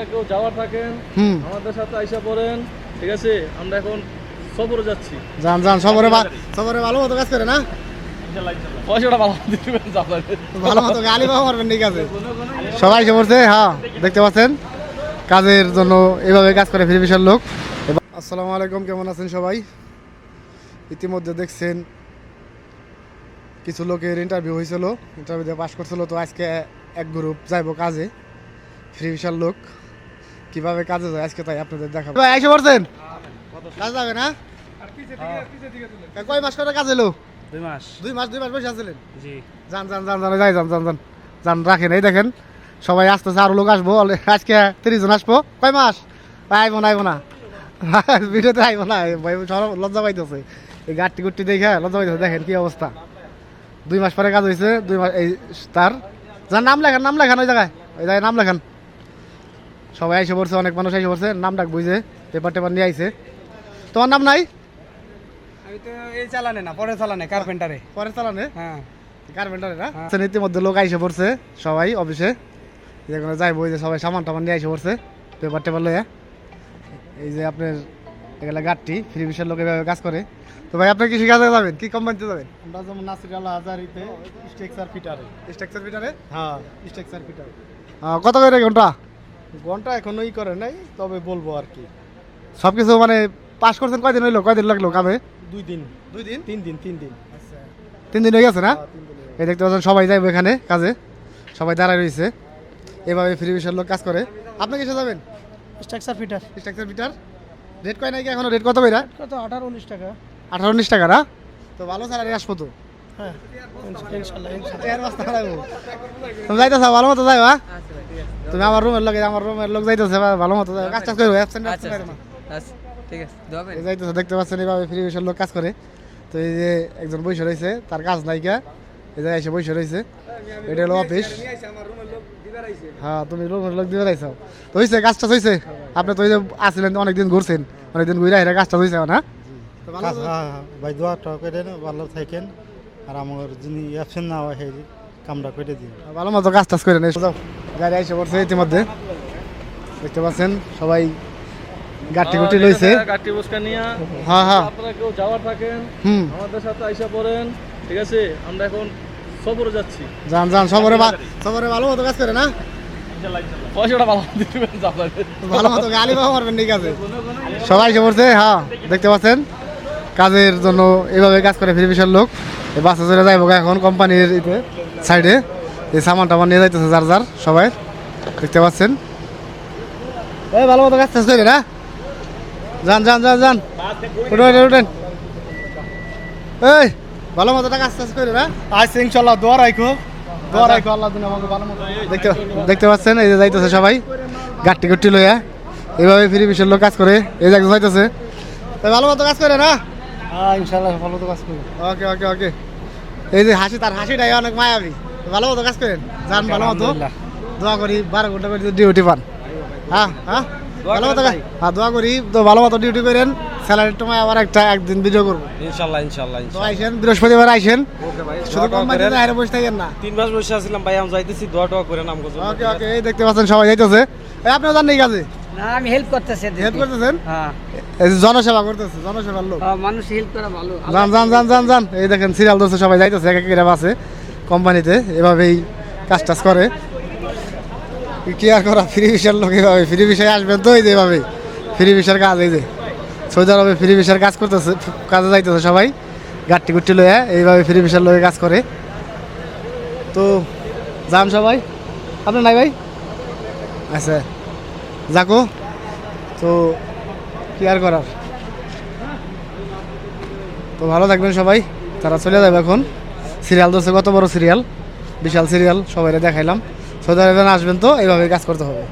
আপনারা কেউ যাওয়ার থাকেন আমাদের সাথে আইসা পড়েন ঠিক আছে? আমরা এখন সবরে যাচ্ছি। যান যান সবরে সবরে ভালো মতো কাজ করে না? ভালো মতো গালি পারবেন ঠিক আছে। সবাই এসে পড়ছে? হ্যাঁ দেখতে পাচ্ছেন? কাজের জন্য এভাবে কাজ করে ফিরে বিশাল লোক আসসালামু আলাইকুম কেমন আছেন সবাই? ইতিমধ্যে দেখছেন কিছু লোকের ইন্টারভিউ হয়েছিল। ইন্টারভিউতে পাশ করছিল তো আজকে এক গ্রুপ যাইবো কাজে। ফ্রি বিশাল লোক। কীভাবে কাজে যায়? আজকে তাই আপনাদের দেখাবো। ভাই এসে পড়ছেন কাজ যাবে না? কয় মাস করে কাজ এলো দুই মাস। দুই মাস দুই মাস বসে আছিলেন? জি। যান যান যান যান যাই যান যান যান। যান রাখেন এই দেখেন। সবাই আসতেছে আরও লোক আসব। আজকে তিরিশ জন আসব। কয় মাস? আইবো না আইবো না। ভিডিওতে আইবো না। ভাই সব লজ্জা পাইতেছে। এই গাট্টি গুট্টি দেখে লজ্জা পাইতেছে। দেখেন কি অবস্থা। দুই মাস পরে কাজ হয়েছে দুই মাস এই তার যার নাম লেখান নাম লেখান ওই জায়গায়। ওই জায়গায় নাম লেখান। সবাই এসে পড়ছে অনেক মানুষ এসে পড়ছে। নাম ডাক বুঝে পেপার টেপার নিয়ে আইছে। তোমার নাম নাই? আমি তো এই চালানে না পরে চালানে কার্পেন্টারে। পরে চালানে? হ্যাঁ। না? আচ্ছা, ইতিমধ্যে লোক আইসে পড়ছে সবাই অফিসে। যেখানে যাইব ওই যে সবাই সামান টামান নিয়ে আইসে পড়ছে পেপার টেপার লইয়া। এই যে আপনার এগুলা গাড়টি ফ্রি লোক এভাবে কাজ করে। তো ভাই আপনি কি কাজে যাবেন কি কোম্পানিতে যাবেন? আমরা যেমন নাসির আল্লাহ হাজারিতে স্ট্রাকচার ফিটারে স্ট্রাকচার ফিটারে হ্যাঁ স্ট্রাকচার ফিটারে কত করে ঘণ্টা? ঘণ্টা এখনও ই করে নাই তবে বলব আর কি। সব কিছু মানে পাস করছেন কয়দিন হইল? কয়দিন লাগল কামে? দুই দিন। দুই দিন? তিন দিন তিন দিন। তিন দিন হয়ে গেছে না? হ্যাঁ, এই দেখতে পাচ্ছেন সবাই যাইব এখানে কাজে। সবাই দাঁড়ায় রয়েছে। এভাবে ফ্রি বিশের লোক কাজ করে। আপনি কিসে যাবেন? Structure fitter structure fitter rate কয় নাই কি এখনও? রেট কত কইরা কত? আঠারো উনিশ টাকা। আঠারো উনিশ টাকা না? তো ভালো স্যালারি আসব তো? হ্যাঁ। ইনশাল্লাহ ইনশাল্লাহ। এর বস্তা লাগাবো তুমি যাইতেছ ভালো মতো যাই বা তুমি আমার রুমের লোক আমার রুমের লোক যাইতেছে ভালো মতো কাজ টাজ করব অ্যাবসেন্ট আচ্ছা আচ্ছা ঠিক আছে যাইতেছে দেখতে পাচ্ছেন এইভাবে ফ্রি বিশের লোক কাজ করে। তো এই যে একজন বসে রয়েছে তার কাজ নাইকা এই জায়গায় এসে বসে রয়েছে। এটা হলো অফিস হ্যাঁ তুমি রুমের লোক দিয়ে রাইছো তো হয়েছে কাজটা হয়েছে আপনি তো ওই যে আসছিলেন অনেকদিন ঘুরছেন। অনেকদিন ঘুরে আহিরা কাজটা হয়েছে না তো ভালো কাজ ভাই দোয়া টোয়া করে ভালো থাকেন। আর আমার যিনি অ্যাবসেন্ট না হয় সেই কামটা করে দিন। ভালো মতো কাজ টাজ করে নেই গাড়ি এসে পড়ছে ইতিমধ্যে। দেখতে পাচ্ছেন সবাই গাঠি গুটি লইছে গাড়ি বসকা নিয়ে। হ্যাঁ হ্যাঁ। আপনারা কেউ যাওয়ার থাকেন হুম। আমাদের সাথে আইসা পড়েন ঠিক আছে? আমরা এখন সবরে যাচ্ছি। যান যান সবরে সবরে ভালো মতো কাজ করে না? ভালো মতো গালি পাওয়া পারবেন ঠিক আছে। সবাই এসে পড়ছে হ্যাঁ দেখতে পাচ্ছেন। কাজের জন্য এইভাবে কাজ করে ফিরে বিশাল লোক বাসে চলে যাইব এখন কোম্পানির সাইডে। এই সামান টামান নিয়ে যাইতেছে যার যার সবাই। দেখতে পাচ্ছেন? এই ভালো মতো কাজ করে না? যান যান যান যান। উঠেন উঠেন এই ভালো মতো কাজ টাজ করে না? আজ ইনশাল্লাহ দোয়া রাখো দোয়া রাখো আল্লাহ দিন আমাকে ভালো মতো দেখতে দেখতে পাচ্ছেন? এই যে যাইতেছে সবাই। গাট্টি গুট্টি লইয়া। এইভাবে ফ্রি বিশের লোক কাজ করে। এই একজন যাইতেছে। তাই ভালো মতো কাজ করে না? হ্যাঁ ইনশাল্লাহ ভালো মতো কাজ করব ওকে ওকে ওকে। এই যে হাসি তার হাসিটাই অনেক মায়াবী। ভালো মতো কাজ করেন? যান ভালো মতো। দোয়া করি বারো ঘণ্টা করে ডিউটি পান। হ্যাঁ হ্যাঁ? ভালো মতো হ্যাঁ দোয়া করি তো ভালো মতো ডিউটি করেন। স্যালারির সময় আবার একটা একদিন ভিডিও করব। ইনশাল্লাহ ইনশাল্লাহ তো আইসেন বৃহস্পতিবার আইসেন। শুধু কোম্পানিতে বাইরে বসে থাকেন না। তিন মাস বসে আছিলাম ভাই আমি যাইতেছি দোয়া টোয়া করে নাম করছ ওকে ওকে এই দেখতে পাচ্ছেন সবাই যাইতেছে। এই আপনিও জান নেই কাজে? না আমি হেল্প করতেছি হেল্প করতেছেন? হ্যাঁ। এই জনসেবা করতেছে জনসেবার লোক। হ্যাঁ, মানুষ হেল্প করা ভালো। যান যান যান যান যান। এই দেখেন সিরিয়াল ধরছে সবাই যাইতেছে এক এক আছে কোম্পানিতে এভাবেই কাজ টাজ করে। কি আর করা? ফ্রি ভিসার লোক এভাবে, ফ্রি ভিসায় আসবেন তো এই যে এভাবে। ফ্রি ভিসার কাজ, এই যে সৌদি আরবে ফ্রি ভিসার কাজ করতেছে, কাজে যাইতেছে সবাই। গাট্টি গুট্টি লয়ে এইভাবে ফ্রি ভিসার লোকে কাজ করে। তো যান সবাই। আপনার নাই ভাই? আচ্ছা। যাকো। তো কি আর করার? তো ভালো থাকবেন সবাই। তারা চলে যাবে এখন। সিরিয়াল ধরছে, কত বড় সিরিয়াল? বিশাল সিরিয়াল সবাই দেখাইলাম। সৌদি আরবে আসবেন তো এইভাবে কাজ করতে হবে।